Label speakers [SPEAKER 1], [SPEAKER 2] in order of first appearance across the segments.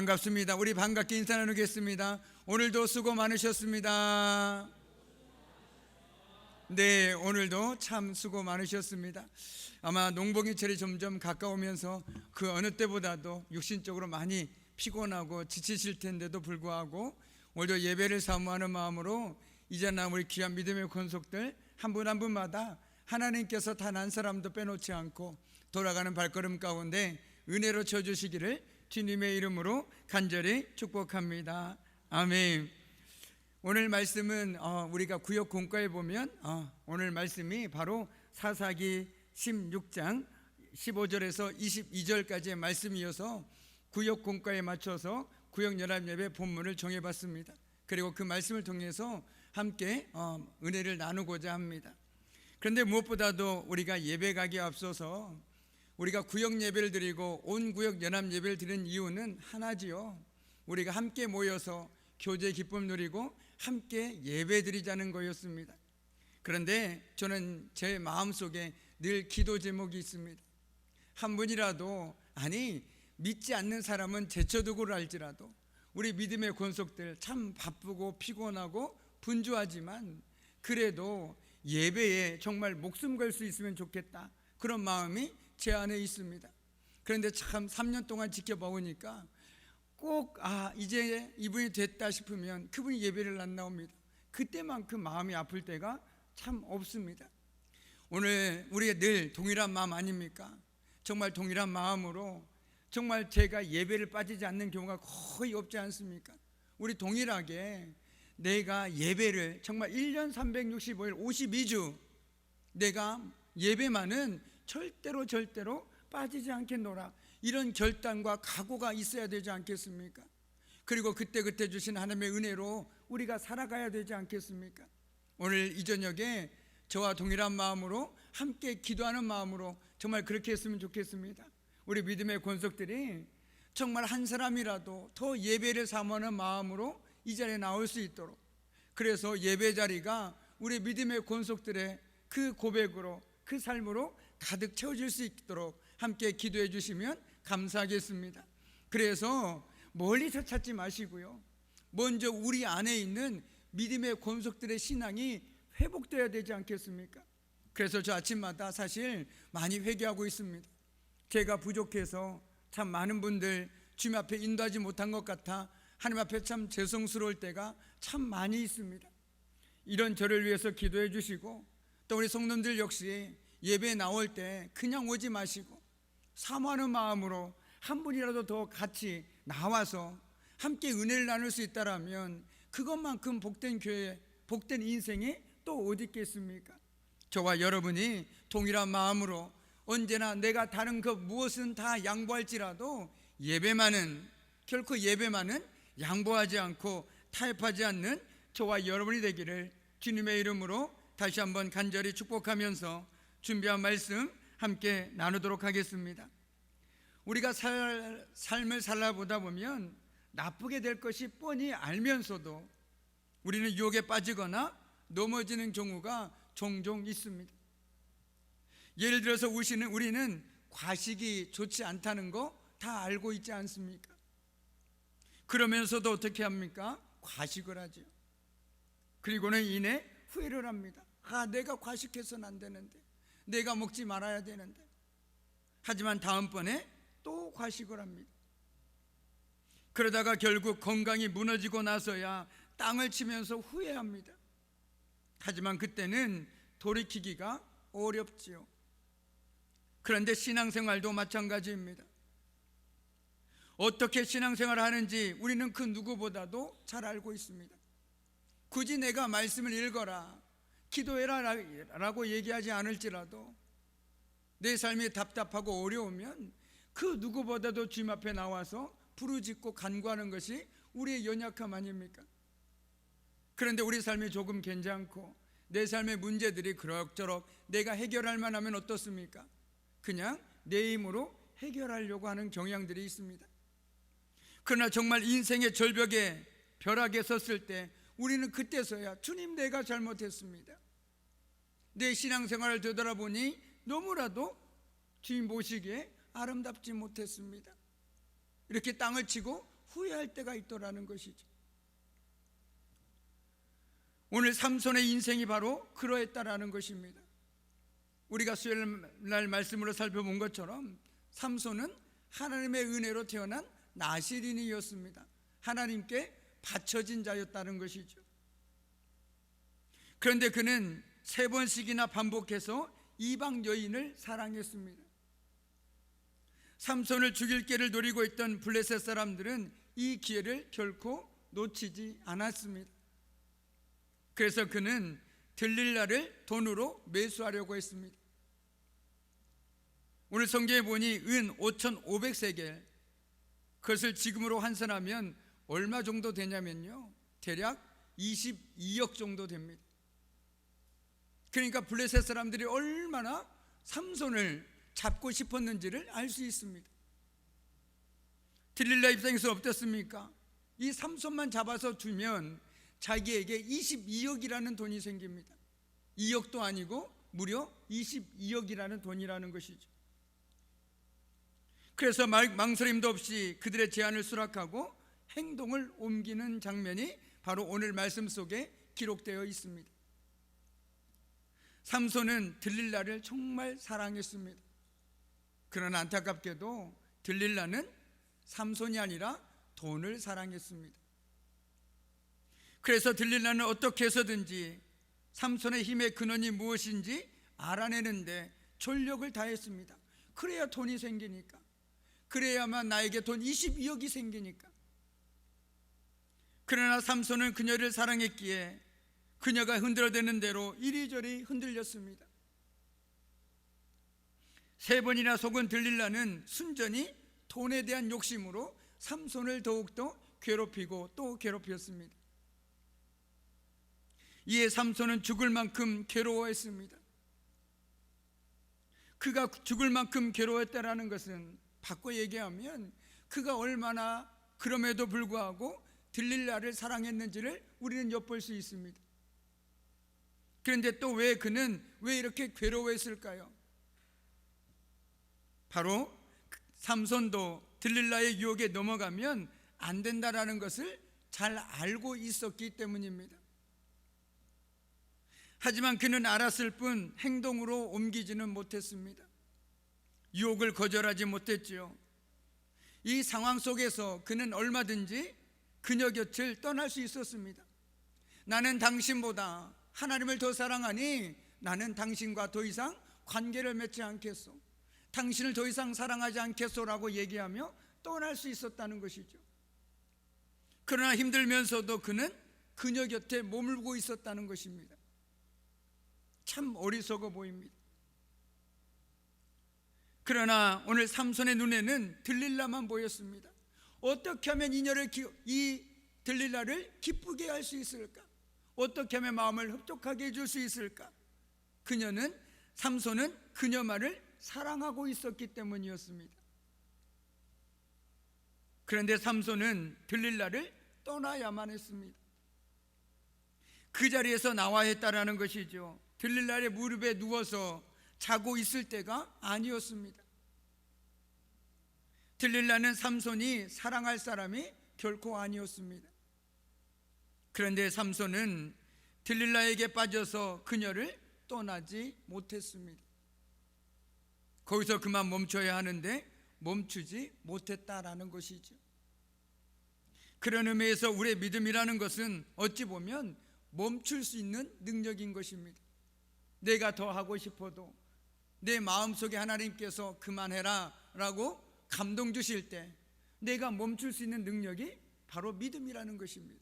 [SPEAKER 1] 반갑습니다. 우리 반갑게 인사 나누겠습니다. 오늘도 수고 많으셨습니다. 네, 오늘도 참 수고 많으셨습니다. 아마 농복이철이 점점 가까우면서 그 어느 때보다도 육신적으로 많이 피곤하고 지치실 텐데도 불구하고 오늘도 예배를 사모하는 마음으로 이제나 우리 귀한 믿음의 권속들 한 분 한 분마다 하나님께서 단 한 사람도 빼놓지 않고 돌아가는 발걸음 가운데 은혜로 쳐주시기를 주님의 이름으로 간절히 축복합니다. 아멘. 오늘 말씀은 어, 우리가 구역 공과에 보면 어, 오늘 말씀이 바로 사사기 16장 15절에서 22절까지의 말씀이어서 구역 공과에 맞춰서 구역 연합 예배 본문을 정해봤습니다. 그리고 그 말씀을 통해서 함께 어, 은혜를 나누고자 합니다. 그런데 무엇보다도 우리가 예배 가기에 앞서서 우리가 구역 예배를 드리고 온 구역 연합 예배를 드리는 이유는 하나지요. 우리가 함께 모여서 교제 기쁨 누리고 함께 예배 드리자는 거였습니다. 그런데 저는 제 마음속에 늘 기도 제목이 있습니다. 한 분이라도 아니 믿지 않는 사람은 제쳐두고를 알지라도 우리 믿음의 권속들 참 바쁘고 피곤하고 분주하지만 그래도 예배에 정말 목숨 걸 수 있으면 좋겠다 그런 마음이 제 안에 있습니다. 그런데 참 3년 동안 지켜보니까 꼭 아 이제 이분이 됐다 싶으면 그분이 예배를 안 나옵니다. 그때만큼 마음이 아플 때가 참 없습니다. 오늘 우리가 늘 동일한 마음 아닙니까? 정말 동일한 마음으로 정말 제가 예배를 빠지지 않는 경우가 거의 없지 않습니까? 우리 동일하게 내가 예배를 정말 1년 365일 52주 내가 예배만은 절대로 절대로 빠지지 않겠노라 이런 결단과 각오가 있어야 되지 않겠습니까? 그리고 그때 그때 주신 하나님의 은혜로 우리가 살아가야 되지 않겠습니까? 오늘 이 저녁에 저와 동일한 마음으로 함께 기도하는 마음으로 정말 그렇게 했으면 좋겠습니다. 우리 믿음의 권속들이 정말 한 사람이라도 더 예배를 사모하는 마음으로 이 자리에 나올 수 있도록 그래서 예배 자리가 우리 믿음의 권속들의 그 고백으로 그 삶으로 가득 채워질 수 있도록 함께 기도해 주시면 감사하겠습니다. 그래서 멀리서 찾지 마시고요. 먼저 우리 안에 있는 믿음의 권속들의 신앙이 회복돼야 되지 않겠습니까? 그래서 저 아침마다 사실 많이 회개하고 있습니다. 제가 부족해서 참 많은 분들 주님 앞에 인도하지 못한 것 같아 하나님 앞에 참 죄송스러울 때가 참 많이 있습니다. 이런 저를 위해서 기도해 주시고 또 우리 성도들 역시 예배 나올 때 그냥 오지 마시고 사모하는 마음으로 한 분이라도 더 같이 나와서 함께 은혜를 나눌 수 있다라면 그것만큼 복된 교회, 복된 인생이 또 어디 있겠습니까? 저와 여러분이 동일한 마음으로 언제나 내가 다른 그 무엇은 다 양보할지라도 예배만은 결코 예배만은 양보하지 않고 타협하지 않는 저와 여러분이 되기를 주님의 이름으로 다시 한번 간절히 축복하면서 준비한 말씀 함께 나누도록 하겠습니다. 우리가 살, 삶을 살아보다 보면 나쁘게 될 것이 뻔히 알면서도 우리는 유혹에 빠지거나 넘어지는 경우가 종종 있습니다. 예를 들어서 우시는 우리는 과식이 좋지 않다는 거 다 알고 있지 않습니까? 그러면서도 어떻게 합니까? 과식을 하죠. 그리고는 이내 후회를 합니다. 아, 내가 과식해서는 안 되는데. 내가 먹지 말아야 되는데. 하지만 다음번에 또 과식을 합니다. 그러다가 결국 건강이 무너지고 나서야 땅을 치면서 후회합니다. 하지만 그때는 돌이키기가 어렵지요. 그런데 신앙생활도 마찬가지입니다. 어떻게 신앙생활을 하는지 우리는 그 누구보다도 잘 알고 있습니다. 굳이 내가 말씀을 읽어라, 기도해라 라고 얘기하지 않을지라도 내 삶이 답답하고 어려우면 그 누구보다도 주님 앞에 나와서 부르짖고 간구하는 것이 우리의 연약함 아닙니까? 그런데 우리 삶이 조금 괜찮고 내 삶의 문제들이 그럭저럭 내가 해결할 만하면 어떻습니까? 그냥 내 힘으로 해결하려고 하는 경향들이 있습니다. 그러나 정말 인생의 절벽에 벼락에 섰을 때 우리는 그때서야 주님 내가 잘못했습니다. 내 신앙생활을 되돌아보니 너무나도 주님 보시기에 아름답지 못했습니다. 이렇게 땅을 치고 후회할 때가 있더라는 것이죠. 오늘 삼손의 인생이 바로 그러했다라는 것입니다. 우리가 수요일 날 말씀으로 살펴본 것처럼 삼손은 하나님의 은혜로 태어난 나시린이었습니다. 하나님께 바쳐진 자였다는 것이죠. 그런데 그는 세 번씩이나 반복해서 이방 여인을 사랑했습니다. 삼손을 죽일 길을 노리고 있던 블레셋 사람들은 이 기회를 결코 놓치지 않았습니다. 그래서 그는 들릴라를 돈으로 매수하려고 했습니다. 오늘 성경에 보니 은 5,500세겔 그것을 지금으로 환산하면 얼마 정도 되냐면요. 대략 22억 정도 됩니다. 그러니까 블레셋 사람들이 얼마나 삼손을 잡고 싶었는지를 알 수 있습니다. 딜릴라 입장에서 어떻습니까? 이 삼손만 잡아서 주면 자기에게 22억이라는 돈이 생깁니다. 2억도 아니고 무려 22억이라는 돈이라는 것이죠. 그래서 망설임도 없이 그들의 제안을 수락하고 행동을 옮기는 장면이 바로 오늘 말씀 속에 기록되어 있습니다. 삼손은 들릴라를 정말 사랑했습니다. 그러나 안타깝게도 들릴라는 삼손이 아니라 돈을 사랑했습니다. 그래서 들릴라는 어떻게 해서든지 삼손의 힘의 근원이 무엇인지 알아내는데 전력을 다했습니다. 그래야 돈이 생기니까. 그래야만 나에게 돈 22억이 생기니까. 그러나 삼손은 그녀를 사랑했기에 그녀가 흔들어대는 대로 이리저리 흔들렸습니다. 세 번이나 속은 들릴라는 순전히 돈에 대한 욕심으로 삼손을 더욱더 괴롭히고 또 괴롭혔습니다. 이에 삼손은 죽을 만큼 괴로워했습니다. 그가 죽을 만큼 괴로웠다라는 것은 바꿔 얘기하면 그가 얼마나 그럼에도 불구하고 들릴라를 사랑했는지를 우리는 엿볼 수 있습니다. 그런데 또 왜 그는 왜 이렇게 괴로워했을까요? 바로 삼손도 들릴라의 유혹에 넘어가면 안 된다라는 것을 잘 알고 있었기 때문입니다. 하지만 그는 알았을 뿐 행동으로 옮기지는 못했습니다. 유혹을 거절하지 못했지요. 이 상황 속에서 그는 얼마든지 그녀 곁을 떠날 수 있었습니다. 나는 당신보다 하나님을 더 사랑하니 나는 당신과 더 이상 관계를 맺지 않겠소. 당신을 더 이상 사랑하지 않겠소라고 얘기하며 떠날 수 있었다는 것이죠. 그러나 힘들면서도 그는 그녀 곁에 머물고 있었다는 것입니다. 참 어리석어 보입니다. 그러나 오늘 삼손의 눈에는 들릴라만 보였습니다. 어떻게 하면 이녀를 이 들릴라를 기쁘게 할 수 있을까? 어떻게 하면 마음을 흡족하게 해줄 수 있을까? 그녀는 삼손은 그녀 말을 사랑하고 있었기 때문이었습니다. 그런데 삼손은 들릴라를 떠나야만 했습니다. 그 자리에서 나와야 했다라는 것이죠. 들릴라의 무릎에 누워서 자고 있을 때가 아니었습니다. 들릴라는 삼손이 사랑할 사람이 결코 아니었습니다. 그런데 삼손은 들릴라에게 빠져서 그녀를 떠나지 못했습니다. 거기서 그만 멈춰야 하는데 멈추지 못했다라는 것이죠. 그런 의미에서 우리의 믿음이라는 것은 어찌 보면 멈출 수 있는 능력인 것입니다. 내가 더 하고 싶어도 내 마음속에 하나님께서 그만해라 라고 감동 주실 때 내가 멈출 수 있는 능력이 바로 믿음이라는 것입니다.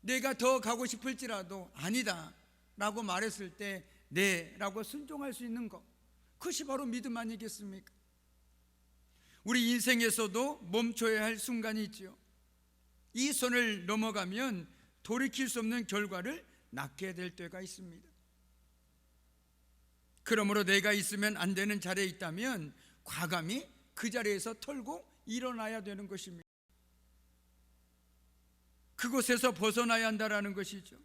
[SPEAKER 1] 내가 더 가고 싶을지라도 아니다 라고 말했을 때 네 라고 순종할 수 있는 것 그것이 바로 믿음 아니겠습니까? 우리 인생에서도 멈춰야 할 순간이 있지요. 이 선을 넘어가면 돌이킬 수 없는 결과를 낳게 될 때가 있습니다. 그러므로 내가 있으면 안 되는 자리에 있다면 과감히 그 자리에서 털고 일어나야 되는 것입니다. 그곳에서 벗어나야 한다라는 것이죠.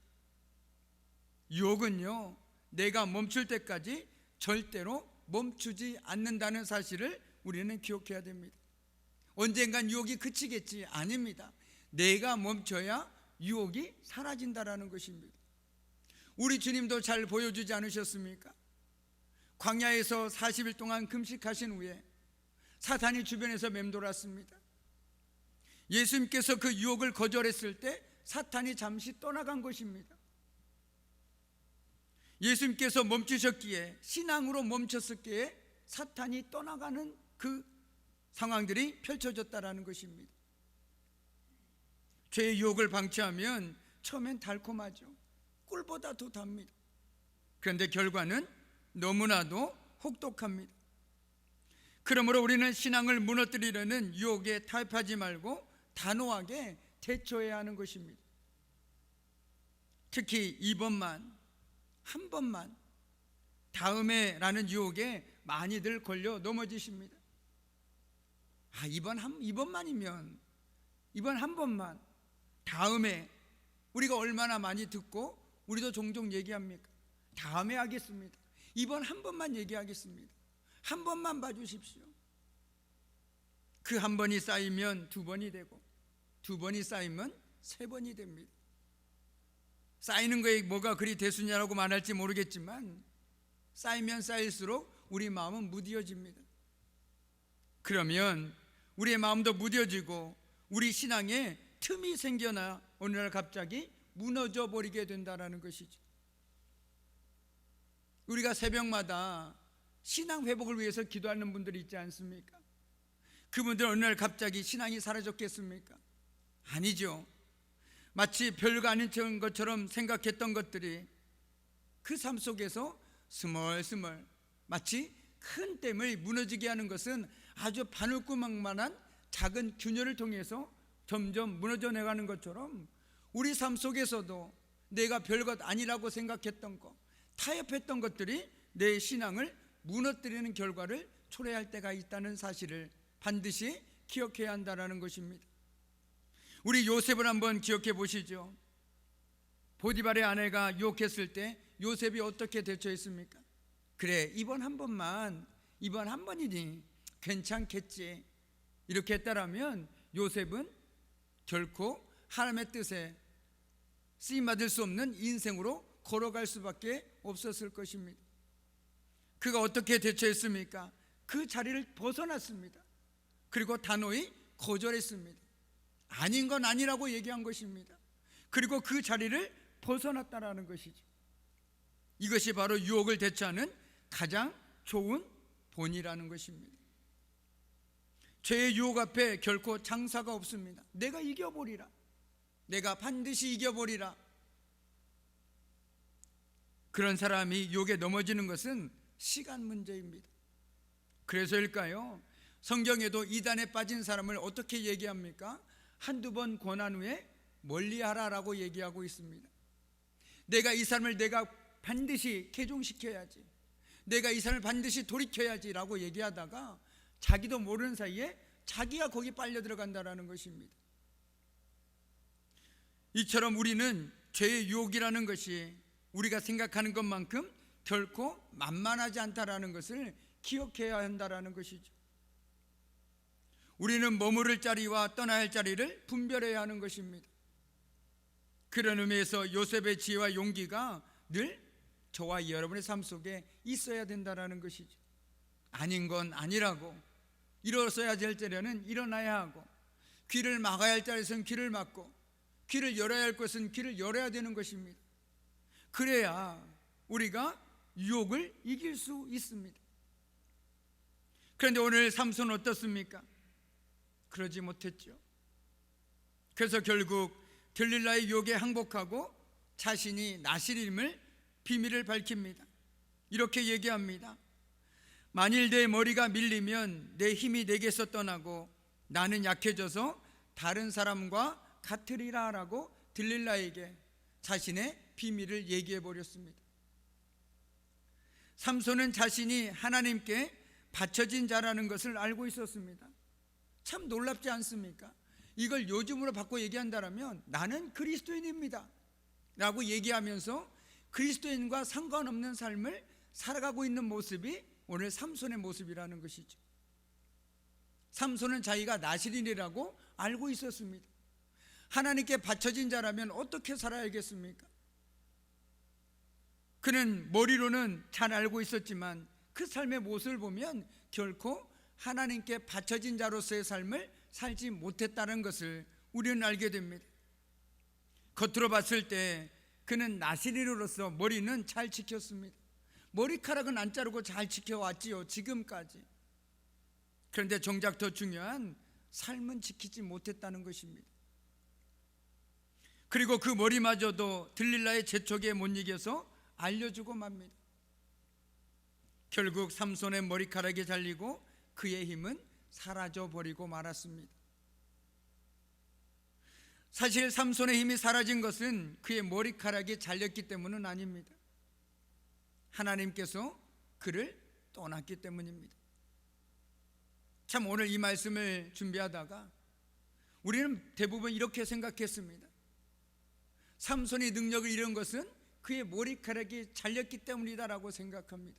[SPEAKER 1] 유혹은요, 내가 멈출 때까지 절대로 멈추지 않는다는 사실을 우리는 기억해야 됩니다. 언젠간 유혹이 그치겠지 아닙니다. 내가 멈춰야 유혹이 사라진다라는 것입니다. 우리 주님도 잘 보여주지 않으셨습니까? 광야에서 40일 동안 금식하신 후에 사탄이 주변에서 맴돌았습니다. 예수님께서 그 유혹을 거절했을 때 사탄이 잠시 떠나간 것입니다. 예수님께서 멈추셨기에 신앙으로 멈췄었기에 사탄이 떠나가는 그 상황들이 펼쳐졌다라는 것입니다. 죄의 유혹을 방치하면 처음엔 달콤하죠. 꿀보다 더 답니다. 그런데 결과는 너무나도 혹독합니다. 그러므로 우리는 신앙을 무너뜨리려는 유혹에 타협하지 말고 단호하게 대처해야 하는 것입니다. 특히 이번만 한 번만 다음에라는 유혹에 많이들 걸려 넘어지십니다. 아 이번 한 이번만이면 이번 한 번만 다음에 우리가 얼마나 많이 듣고 우리도 종종 얘기합니까? 다음에 하겠습니다. 이번 한 번만 얘기하겠습니다. 한 번만 봐주십시오. 그 한 번이 쌓이면 두 번이 되고 두 번이 쌓이면 세 번이 됩니다. 쌓이는 거에 뭐가 그리 대수냐라고 말할지 모르겠지만 쌓이면 쌓일수록 우리 마음은 무뎌집니다. 그러면 우리의 마음도 무뎌지고 우리 신앙에 틈이 생겨나 어느 날 갑자기 무너져 버리게 된다라는 것이죠. 우리가 새벽마다 신앙 회복을 위해서 기도하는 분들이 있지 않습니까? 그분들 어느 날 갑자기 신앙이 사라졌겠습니까? 아니죠. 마치 별거 아닌 것처럼 생각했던 것들이 그 삶 속에서 스멀스멀 마치 큰 댐을 무너지게 하는 것은 아주 바늘구멍만한 작은 균열을 통해서 점점 무너져 내가는 것처럼 우리 삶 속에서도 내가 별것 아니라고 생각했던 것, 타협했던 것들이 내 신앙을 무너뜨리는 결과를 초래할 때가 있다는 사실을 반드시 기억해야 한다는 것입니다. 우리 요셉을 한번 기억해 보시죠. 보디발의 아내가 유혹했을 때 요셉이 어떻게 대처했습니까? 그래 이번 한 번만 이번 한 번이니 괜찮겠지 이렇게 했다라면 요셉은 결코 하나님의 뜻에 쓰임 받을 수 없는 인생으로 걸어갈 수밖에 없었을 것입니다. 그가 어떻게 대처했습니까? 그 자리를 벗어났습니다. 그리고 단호히 거절했습니다. 아닌 건 아니라고 얘기한 것입니다. 그리고 그 자리를 벗어났다라는 것이죠. 이것이 바로 유혹을 대처하는 가장 좋은 본이라는 것입니다. 죄의 유혹 앞에 결코 장사가 없습니다. 내가 이겨버리라. 내가 반드시 이겨버리라. 그런 사람이 유혹에 넘어지는 것은 시간 문제입니다. 그래서일까요? 성경에도 이단에 빠진 사람을 어떻게 얘기합니까? 한두 번 권한 후에 멀리 하라라고 얘기하고 있습니다. 내가 이 사람을 내가 반드시 개종시켜야지. 내가 이 사람을 반드시 돌이켜야지라고 얘기하다가 자기도 모르는 사이에 자기가 거기 빨려 들어간다라는 것입니다. 이처럼 우리는 죄의 유혹이라는 것이 우리가 생각하는 것만큼 결코 만만하지 않다라는 것을 기억해야 한다라는 것이죠. 우리는 머무를 자리와 떠나야 할 자리를 분별해야 하는 것입니다. 그런 의미에서 요셉의 지혜와 용기가 늘 저와 여러분의 삶 속에 있어야 된다라는 것이죠. 아닌 건 아니라고 일어서야 될 때에는 일어나야 하고 귀를 막아야 할 자리에서는 귀를 막고 귀를 열어야 할 것은 귀를 열어야 되는 것입니다. 그래야 우리가 유혹을 이길 수 있습니다. 그런데 오늘 삼손은 어떻습니까? 그러지 못했죠. 그래서 결국 들릴라의 유혹에 항복하고 자신이 나실임을 비밀을 밝힙니다. 이렇게 얘기합니다. 만일 내 머리가 밀리면 내 힘이 내게서 떠나고 나는 약해져서 다른 사람과 같으리라라고 들릴라에게 자신의 비밀을 얘기해 버렸습니다. 삼손은 자신이 하나님께 바쳐진 자라는 것을 알고 있었습니다. 참 놀랍지 않습니까? 이걸 요즘으로 바꿔 얘기한다면 나는 그리스도인입니다. 라고 얘기하면서 그리스도인과 상관없는 삶을 살아가고 있는 모습이 오늘 삼손의 모습이라는 것이죠. 삼손은 자기가 나시린이라고 알고 있었습니다. 하나님께 바쳐진 자라면 어떻게 살아야겠습니까? 그는 머리로는 잘 알고 있었지만 그 삶의 모습을 보면 결코 하나님께 바쳐진 자로서의 삶을 살지 못했다는 것을 우리는 알게 됩니다. 겉으로 봤을 때 그는 나시린으로서 머리는 잘 지켰습니다. 머리카락은 안 자르고 잘 지켜왔지요. 지금까지. 그런데 정작 더 중요한 삶은 지키지 못했다는 것입니다. 그리고 그 머리마저도 들릴라의 재촉에 못 이겨서 알려주고 맙니다. 결국 삼손의 머리카락이 잘리고 그의 힘은 사라져 버리고 말았습니다. 사실 삼손의 힘이 사라진 것은 그의 머리카락이 잘렸기 때문은 아닙니다. 하나님께서 그를 떠났기 때문입니다. 참 오늘 이 말씀을 준비하다가 우리는 대부분 이렇게 생각했습니다. 삼손이 능력을 잃은 것은 그의 머리카락이 잘렸기 때문이다라고 생각합니다.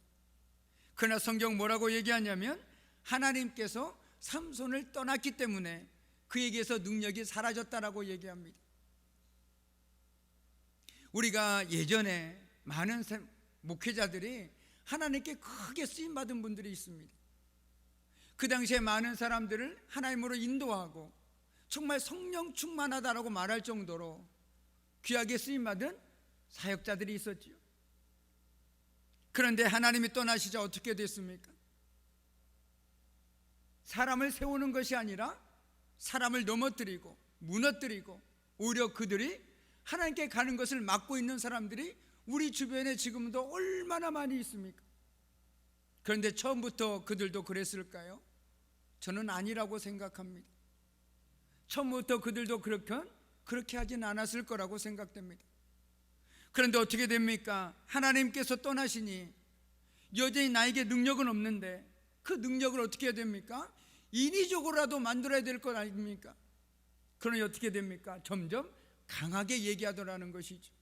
[SPEAKER 1] 그러나 성경 뭐라고 얘기하냐면 하나님께서 삼손을 떠났기 때문에 그에게서 능력이 사라졌다라고 얘기합니다. 우리가 예전에 많은 목회자들이 하나님께 크게 쓰임 받은 분들이 있습니다. 그 당시에 많은 사람들을 하나님으로 인도하고 정말 성령 충만하다라고 말할 정도로 귀하게 쓰임 받은 사역자들이 있었지요. 그런데 하나님이 떠나시자 어떻게 됐습니까? 사람을 세우는 것이 아니라 사람을 넘어뜨리고 무너뜨리고 오히려 그들이 하나님께 가는 것을 막고 있는 사람들이 우리 주변에 지금도 얼마나 많이 있습니까? 그런데 처음부터 그들도 그랬을까요? 저는 아니라고 생각합니다. 처음부터 그들도 그렇게 그렇게 하진 않았을 거라고 생각됩니다. 그런데 어떻게 됩니까? 하나님께서 떠나시니 여전히 나에게 능력은 없는데 그 능력을 어떻게 해야 됩니까? 인위적으로라도 만들어야 될 것 아닙니까? 그러니 어떻게 됩니까? 점점 강하게 얘기하더라는 것이죠.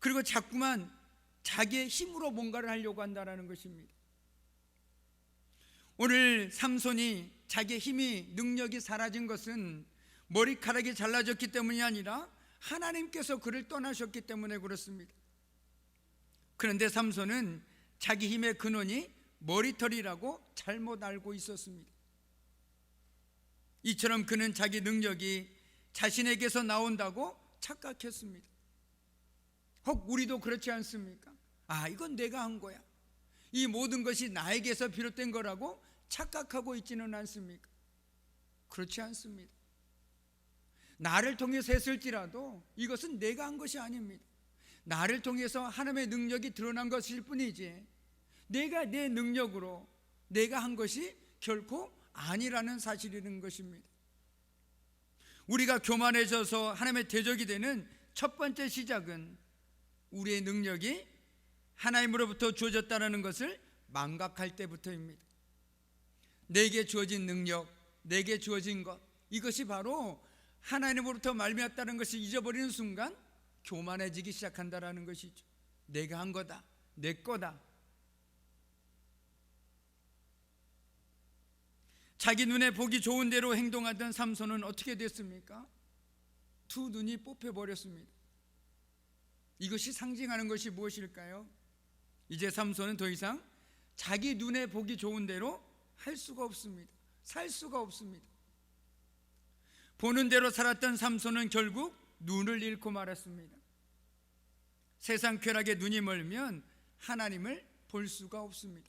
[SPEAKER 1] 그리고 자꾸만 자기의 힘으로 뭔가를 하려고 한다는 것입니다. 오늘 삼손이 자기의 힘이 능력이 사라진 것은 머리카락이 잘라졌기 때문이 아니라 하나님께서 그를 떠나셨기 때문에 그렇습니다. 그런데 삼손은 자기 힘의 근원이 머리털이라고 잘못 알고 있었습니다. 이처럼 그는 자기 능력이 자신에게서 나온다고 착각했습니다. 혹 우리도 그렇지 않습니까? 아, 이건 내가 한 거야. 이 모든 것이 나에게서 비롯된 거라고 착각하고 있지는 않습니까? 그렇지 않습니다. 나를 통해서 했을지라도 이것은 내가 한 것이 아닙니다. 나를 통해서 하나님의 능력이 드러난 것일 뿐이지 내가 내 능력으로 내가 한 것이 결코 아니라는 사실이는 것입니다. 우리가 교만해져서 하나님의 대적이 되는 첫 번째 시작은 우리의 능력이 하나님으로부터 주어졌다는 것을 망각할 때부터입니다. 내게 주어진 능력, 내게 주어진 것 이것이 바로 하나님으로부터 말미암다는 것을 잊어버리는 순간 교만해지기 시작한다라는 것이죠. 내가 한 거다, 내 거다. 자기 눈에 보기 좋은 대로 행동하던 삼손은 어떻게 됐습니까? 두 눈이 뽑혀 버렸습니다. 이것이 상징하는 것이 무엇일까요? 이제 삼손은 더 이상 자기 눈에 보기 좋은 대로 할 수가 없습니다. 살 수가 없습니다. 보는 대로 살았던 삼손은 결국 눈을 잃고 말았습니다. 세상 쾌락에 눈이 멀면 하나님을 볼 수가 없습니다.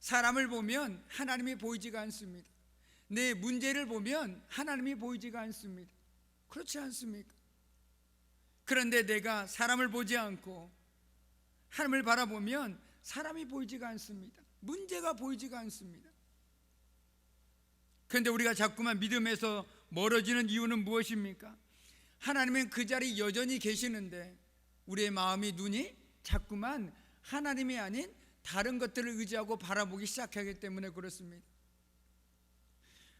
[SPEAKER 1] 사람을 보면 하나님이 보이지가 않습니다. 내 문제를 보면 하나님이 보이지가 않습니다. 그렇지 않습니까? 그런데 내가 사람을 보지 않고 하나님을 바라보면 사람이 보이지가 않습니다. 문제가 보이지가 않습니다. 그런데 우리가 자꾸만 믿음에서 멀어지는 이유는 무엇입니까? 하나님은 그 자리 여전히 계시는데 우리의 마음이 눈이 자꾸만 하나님이 아닌 다른 것들을 의지하고 바라보기 시작하기 때문에 그렇습니다.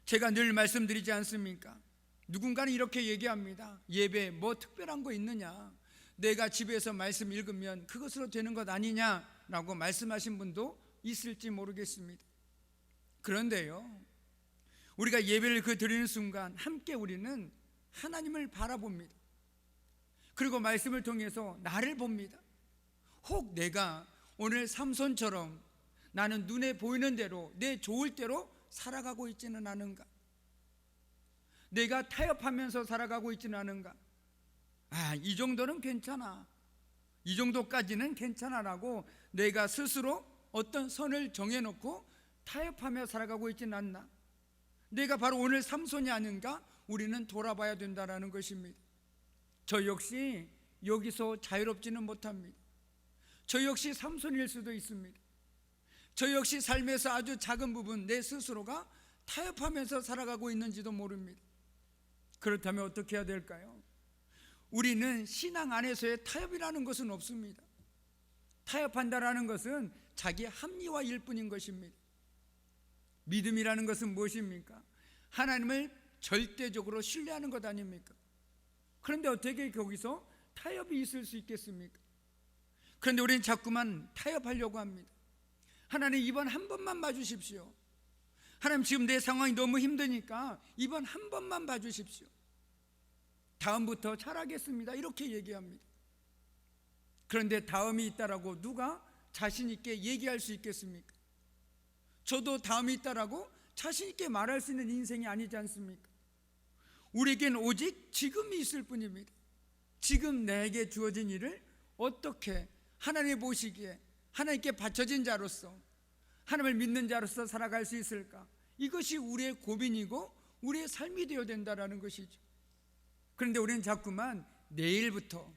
[SPEAKER 1] 제가 늘 말씀드리지 않습니까? 누군가는 이렇게 얘기합니다. 예배 뭐 특별한 거 있느냐? 내가 집에서 말씀 읽으면 그것으로 되는 것 아니냐라고 말씀하신 분도 있을지 모르겠습니다. 그런데요. 우리가 예배를 그 드리는 순간 함께 우리는 하나님을 바라봅니다. 그리고 말씀을 통해서 나를 봅니다. 혹 내가 오늘 삼손처럼 나는 눈에 보이는 대로 내 좋을 대로 살아가고 있지는 않은가? 내가 타협하면서 살아가고 있지는 않은가? 아, 이 정도는 괜찮아. 이 정도까지는 괜찮아라고 내가 스스로 어떤 선을 정해놓고 타협하며 살아가고 있지는 않나? 내가 바로 오늘 삼손이 아닌가? 우리는 돌아봐야 된다라는 것입니다. 저 역시 여기서 자유롭지는 못합니다. 저 역시 삼손일 수도 있습니다. 저 역시 삶에서 아주 작은 부분 내 스스로가 타협하면서 살아가고 있는지도 모릅니다. 그렇다면 어떻게 해야 될까요? 우리는 신앙 안에서의 타협이라는 것은 없습니다. 타협한다라는 것은 자기 합리화일 뿐인 것입니다. 믿음이라는 것은 무엇입니까? 하나님을 절대적으로 신뢰하는 것 아닙니까? 그런데 어떻게 거기서 타협이 있을 수 있겠습니까? 그런데 우리는 자꾸만 타협하려고 합니다. 하나님 이번 한 번만 봐주십시오. 하나님 지금 내 상황이 너무 힘드니까 이번 한 번만 봐주십시오. 다음부터 잘하겠습니다. 이렇게 얘기합니다. 그런데 다음이 있다라고 누가 자신 있게 얘기할 수 있겠습니까? 저도 다음이 있다라고 자신 있게 말할 수 있는 인생이 아니지 않습니까? 우리에겐 오직 지금이 있을 뿐입니다. 지금 내게 주어진 일을 어떻게 하나님 보시기에 하나님께 바쳐진 자로서 하나님을 믿는 자로서 살아갈 수 있을까? 이것이 우리의 고민이고 우리의 삶이 되어야 된다라는 것이죠. 그런데 우리는 자꾸만 내일부터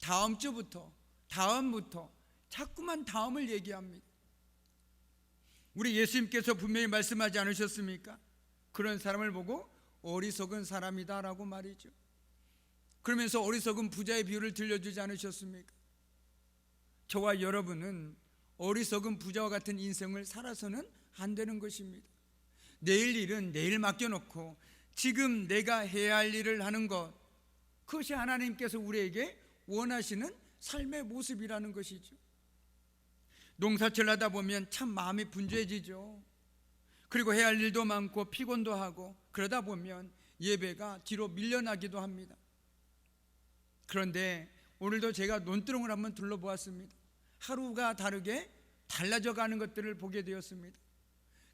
[SPEAKER 1] 다음 주부터 다음부터 자꾸만 다음을 얘기합니다. 우리 예수님께서 분명히 말씀하지 않으셨습니까? 그런 사람을 보고 어리석은 사람이다라고 말이죠. 그러면서 어리석은 부자의 비유를 들려주지 않으셨습니까? 저와 여러분은 어리석은 부자와 같은 인생을 살아서는 안 되는 것입니다. 내일 일은 내일 맡겨놓고 지금 내가 해야 할 일을 하는 것, 그것이 하나님께서 우리에게 원하시는 삶의 모습이라는 것이죠. 농사철 하다 보면 참 마음이 분주해지죠. 그리고 해야 할 일도 많고 피곤도 하고 그러다 보면 예배가 뒤로 밀려나기도 합니다. 그런데 오늘도 제가 논두렁을 한번 둘러보았습니다. 하루가 다르게 달라져 가는 것들을 보게 되었습니다.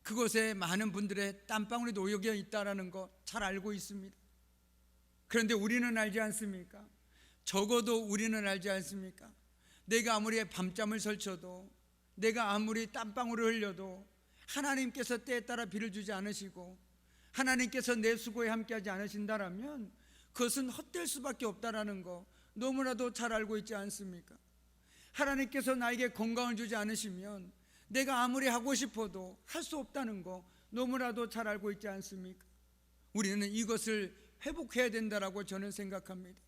[SPEAKER 1] 그곳에 많은 분들의 땀방울이 놓여 있다라는 거 잘 알고 있습니다. 그런데 우리는 알지 않습니까? 적어도 우리는 알지 않습니까? 내가 아무리 밤잠을 설쳐도 내가 아무리 땀방울을 흘려도 하나님께서 때에 따라 비를 주지 않으시고 하나님께서 내 수고에 함께하지 않으신다라면 그것은 헛될 수밖에 없다라는 거 너무나도 잘 알고 있지 않습니까? 하나님께서 나에게 건강을 주지 않으시면 내가 아무리 하고 싶어도 할 수 없다는 거 너무나도 잘 알고 있지 않습니까? 우리는 이것을 회복해야 된다라고 저는 생각합니다.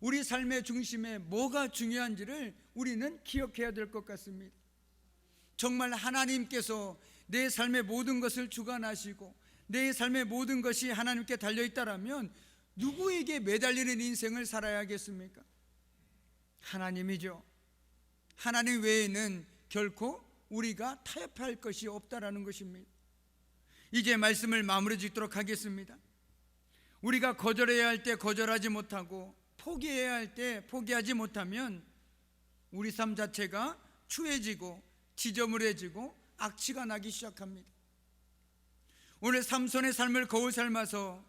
[SPEAKER 1] 우리 삶의 중심에 뭐가 중요한지를 우리는 기억해야 될 것 같습니다. 정말 하나님께서 내 삶의 모든 것을 주관하시고 내 삶의 모든 것이 하나님께 달려 있다라면 누구에게 매달리는 인생을 살아야겠습니까? 하나님이죠. 하나님 외에는 결코 우리가 타협할 것이 없다라는 것입니다. 이제 말씀을 마무리 짓도록 하겠습니다. 우리가 거절해야 할 때 거절하지 못하고 포기해야 할 때 포기하지 못하면 우리 삶 자체가 추해지고 지저분해지고 악취가 나기 시작합니다. 오늘 삼손의 삶을 거울 삶아서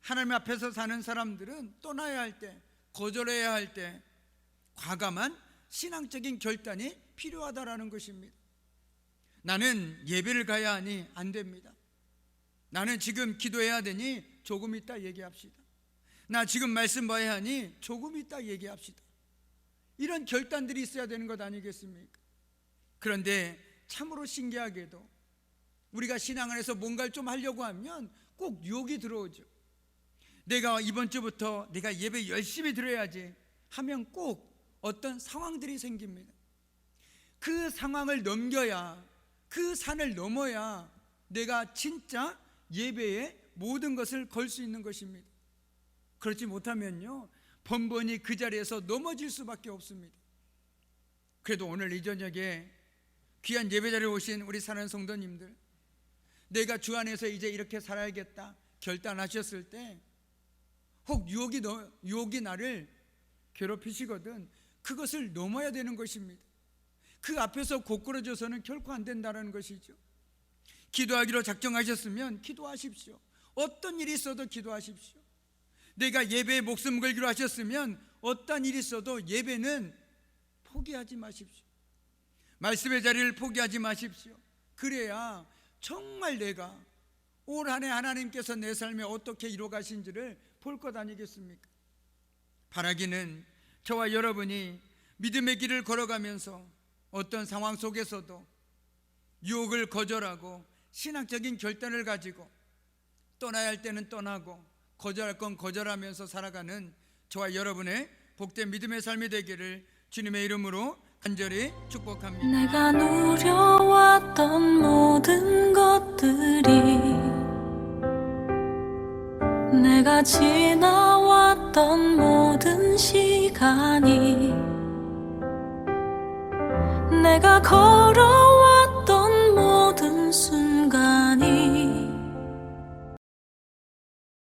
[SPEAKER 1] 하나님 앞에서 사는 사람들은 떠나야 할 때, 거절해야 할 때 과감한 신앙적인 결단이 필요하다라는 것입니다. 나는 예배를 가야 하니 안 됩니다. 나는 지금 기도해야 되니 조금 있다 얘기합시다. 나 지금 말씀 봐야 하니 조금 있다 얘기합시다. 이런 결단들이 있어야 되는 것 아니겠습니까? 그런데 참으로 신기하게도 우리가 신앙 안에서 뭔가를 좀 하려고 하면 꼭 욕이 들어오죠. 내가 이번 주부터 내가 예배 열심히 들어야지 하면 꼭 어떤 상황들이 생깁니다. 그 상황을 넘겨야 그 산을 넘어야 내가 진짜 예배에 모든 것을 걸 수 있는 것입니다. 그렇지 못하면요, 번번이 그 자리에서 넘어질 수밖에 없습니다. 그래도 오늘 이 저녁에 귀한 예배 자리에 오신 우리 사는 성도님들, 내가 주 안에서 이제 이렇게 살아야겠다 결단하셨을 때 혹 유혹이 너, 유혹이 나를 괴롭히시거든 그것을 넘어야 되는 것입니다. 그 앞에서 고꾸라져서는 결코 안 된다는 것이죠. 기도하기로 작정하셨으면 기도하십시오. 어떤 일이 있어도 기도하십시오. 내가 예배에 목숨 걸기로 하셨으면 어떤 일이 있어도 예배는 포기하지 마십시오. 말씀의 자리를 포기하지 마십시오. 그래야 정말 내가 올 한해 하나님께서 내 삶에 어떻게 이루어 가신지를 볼 것 아니겠습니까? 바라기는 저와 여러분이 믿음의 길을 걸어가면서 어떤 상황 속에서도 유혹을 거절하고 신앙적인 결단을 가지고 떠나야 할 때는 떠나고 거절할 건 거절하면서 살아가는 저와 여러분의 복된 믿음의 삶이 되기를 주님의 이름으로 간절히 축복합니다.
[SPEAKER 2] 내가 누려왔던 모든 것들이 내가 지나왔던 모든 시간이 내가 걸어